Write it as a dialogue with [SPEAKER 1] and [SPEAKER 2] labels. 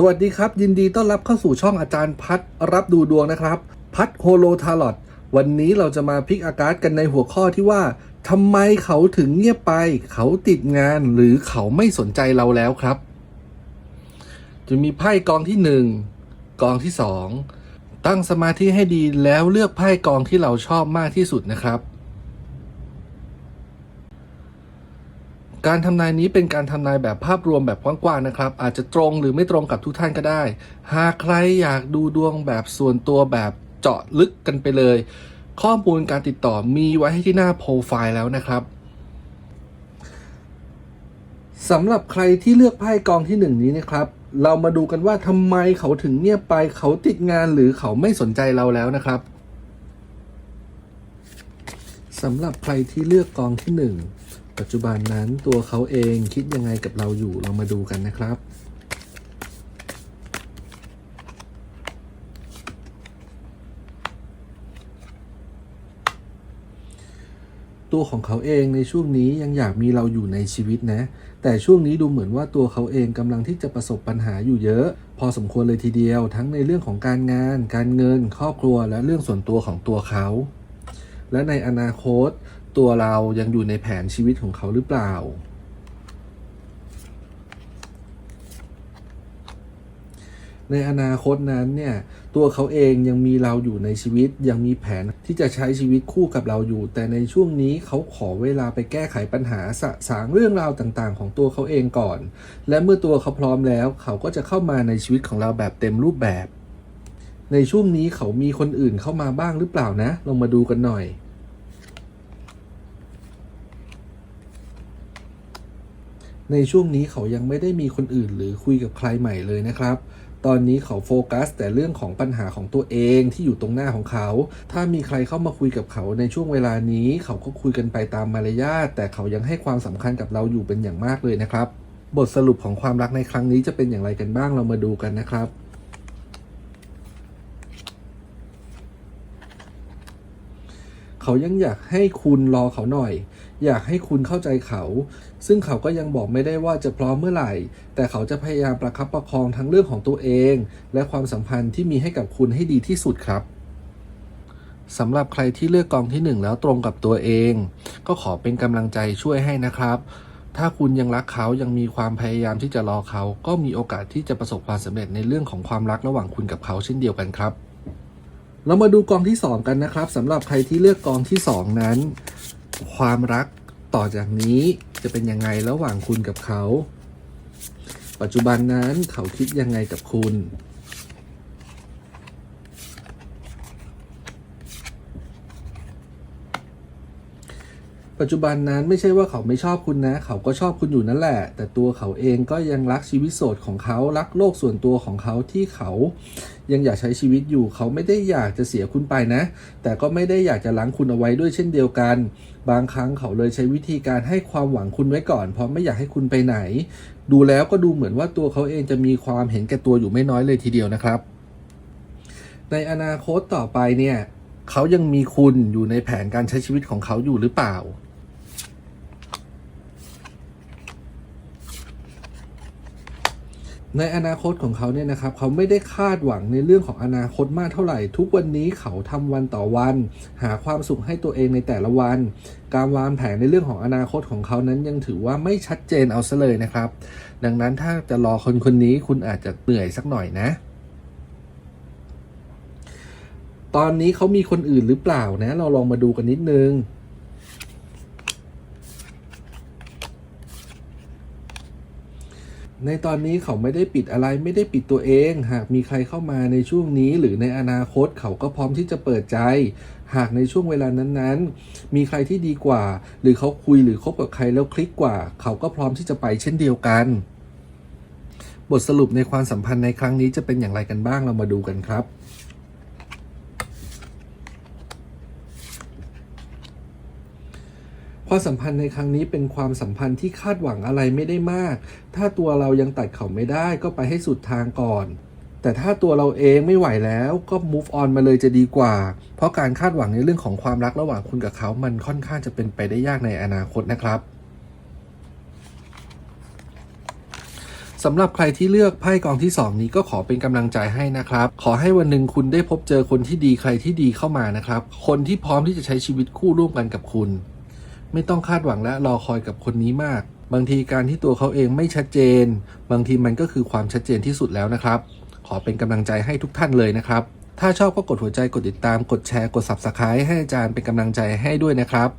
[SPEAKER 1] สวัสดีครับ ยินดีต้อนรับเข้าสู่ช่องอาจารย์พัดรับดูดวงนะครับ พัดโฮโลทาร์ลอตวันนี้เราจะมาพลิกอากาศกันในหัวข้อที่ว่าทำไมเขาถึงเงียบไป เขาติดงานหรือเขาไม่สนใจเราแล้วครับ จะมีไพ่กองที่หนึ่งกองที่สองตั้งสมาธิให้ดีแล้วเลือกไพ่กองที่เราชอบมากที่สุดนะครับ การทำนายนี้เป็นการทำนายแบบภาพรวมแบบกว้างๆนะครับ อาจจะตรงหรือไม่ตรงกับทุกท่านก็ได้ หากใครอยากดูดวงแบบส่วนตัวแบบเจาะลึกกันไปเลย ข้อมูลการติดต่อมีไว้ให้ที่หน้าโปรไฟล์แล้วนะครับสำหรับใครที่เลือกไพ่กองที่หนึ่งนี้นะครับ เรามาดูกันว่าทำไมเขาถึงเงียบไปเขาติดงานหรือเขาไม่สนใจเราแล้วนะครับสำหรับใครที่เลือกกองที่หนึ่ง ปัจจุบันนั้นตัวเขาเองคิดยังไงกับเราอยู่เรามาดูกันนะครับตัวของเขาเองในช่วงนี้ยังอยากมีเราอยู่ในชีวิตนะ แต่ช่วงนี้ดูเหมือนว่าตัวเขาเองกำลังที่จะประสบปัญหาอยู่เยอะ พอสมควรเลยทีเดียว ทั้งในเรื่องของการงาน การเงิน ครอบครัว และเรื่องส่วนตัวของตัวเขา และในอนาคต ตัวเรายังอยู่ในแผนชีวิตของเขาหรือเปล่า ในอนาคตนั้นเนี่ย ตัวเขาเองยังมีเราอยู่ในชีวิตยังมีแผนที่จะใช้ชีวิตคู่กับเราอยู่ แต่ในช่วงนี้เขาขอเวลาไปแก้ไขปัญหาสะสางเรื่องราวต่างๆ ของตัวเขาเองก่อน และเมื่อตัวเขาพร้อมแล้ว เขาก็จะเข้ามาในชีวิตของเราแบบเต็มรูปแบบ ในช่วงนี้เขามีคนอื่นเข้ามาบ้างหรือเปล่านะ ลองมาดูกันหน่อย ในช่วงนี้เขายังไม่ได้มีคนอื่นหรือคุยกับใครใหม่เลยนะครับ ตอนนี้เขาโฟกัสแต่เรื่องของปัญหาของตัวเองที่อยู่ตรงหน้าของเขา ถ้ามีใครเข้ามาคุยกับเขาในช่วงเวลานี้ เขาก็คุยกันไปตามมารยาทแต่เขายังให้ความสำคัญกับเราอยู่เป็นอย่างมากเลยนะครับ บทสรุปของความรักในครั้งนี้จะเป็นอย่างไรกันบ้างเรามาดูกันนะครับ เขายังอยากให้คุณรอเขาหน่อย อยากให้คุณเข้าใจเขา ซึ่งเขาก็ยังบอกไม่ได้ว่าจะพร้อมเมื่อไหร่ แต่เขาจะพยายามประคับประคองทั้งเรื่องของตัวเอง และความสัมพันธ์ที่มีให้กับคุณให้ดีที่สุดครับสำหรับใครที่เลือกกองที่หนึ่งแล้วตรงกับตัวเอง ก็ขอเป็นกำลังใจช่วยให้นะครับ ถ้าคุณยังรักเขายังมีความพยายามที่จะรอเขา ก็มีโอกาสที่จะประสบความสำเร็จในเรื่องของความรักระหว่างคุณกับเขาเช่นเดียวกันครับ เรามาดูกองที่ 2 กันนะครับสำหรับใครที่เลือกกองที่ 2 นั้น ความรักต่อจากนี้จะเป็นยังไงระหว่างคุณกับเขา ปัจจุบันนั้นเขาคิดยังไงกับคุณ ปัจจุบันนั้นไม่ใช่ว่าเขาไม่ชอบคุณนะ เขาก็ชอบคุณอยู่นั่นแหละ แต่ตัวเขาเองก็ยังรักชีวิตโสดของเขารักโลกส่วนตัวของเขาที่เขายังอยากใช้ชีวิตอยู่ เขาไม่ได้อยากจะเสียคุณไปนะ แต่ก็ไม่ได้อยากจะล้างคุณเอาไว้ด้วยเช่นเดียวกัน บางครั้งเขาเลยใช้วิธีการให้ความหวังคุณไว้ก่อน เพราะไม่อยากให้คุณไปไหน ดูแล้วก็ดูเหมือนว่าตัวเขาเองจะมีความเห็นแก่ตัวอยู่ไม่น้อยเลยทีเดียวนะครับ ในอนาคตต่อไปเนี่ยเขายังมีคุณอยู่ในแผนการใช้ชีวิตของเขาอยู่หรือเปล่า ในอนาคตของเขาเนี่ยนะครับเขาไม่ได้คาดหวังในเรื่องของอนาคตมากเท่าไหร่ ทุกวันนี้เขาทำวันต่อวัน หาความสุขให้ตัวเองในแต่ละวัน การวางแผนในเรื่องของอนาคตของเขานั้นยังถือว่าไม่ชัดเจนเอาซะเลยนะครับ ดังนั้นถ้าจะรอคนคนนี้คุณอาจจะเหนื่อยสักหน่อยนะ ตอนนี้เขามีคนอื่นหรือเปล่านะ เราลองมาดูกันนิดนึง ในตอนนี้เขาไม่ได้ปิดอะไรไม่ได้ปิดตัวเอง หากมีใครเข้ามาในช่วงนี้ หรือในอนาคตเขาก็พร้อมที่จะเปิดใจ หากในช่วงเวลานั้นๆ มีใครที่ดีกว่า หรือเขาคุยหรือคบกับใครแล้วคลิกกว่า เขาก็พร้อมที่จะไปเช่นเดียวกัน บทสรุปในความสัมพันธ์ในครั้งนี้จะเป็นอย่างไรกันบ้างเรามาดูกันครับ ความสัมพันธ์ในครั้งนี้เป็นความสัมพันธ์ที่คาดหวังอะไรไม่ได้มาก ถ้าตัวเรายังตัดเขาไม่ได้ก็ไปให้สุดทางก่อน แต่ถ้าตัวเราเองไม่ไหวแล้วก็ move on มาเลยจะดีกว่า เพราะการคาดหวังในเรื่องของความรักระหว่างคุณกับเขา มันค่อนข้างจะเป็นไปได้ยากในอนาคตนะครับสำหรับใครที่เลือกไพ่กองที่ 2 นี้ก็ขอเป็นกำลังใจให้นะครับ ขอให้วันหนึ่งคุณได้พบเจอคนที่ดีใครที่ดีเข้ามานะครับ คนที่พร้อมที่จะใช้ชีวิตคู่ร่วมกันกับคุณ ไม่ต้องคาดหวังและรอคอยกับคนนี้มาก บางทีการที่ตัวเขาเองไม่ชัดเจน บางทีมันก็คือความชัดเจนที่สุดแล้วนะครับ ขอเป็นกำลังใจให้ทุกท่านเลยนะครับ ถ้าชอบก็กดหัวใจกดติดตามกดแชร์กด Subscribe ให้อาจารย์เป็นกำลังใจให้ด้วยนะครับ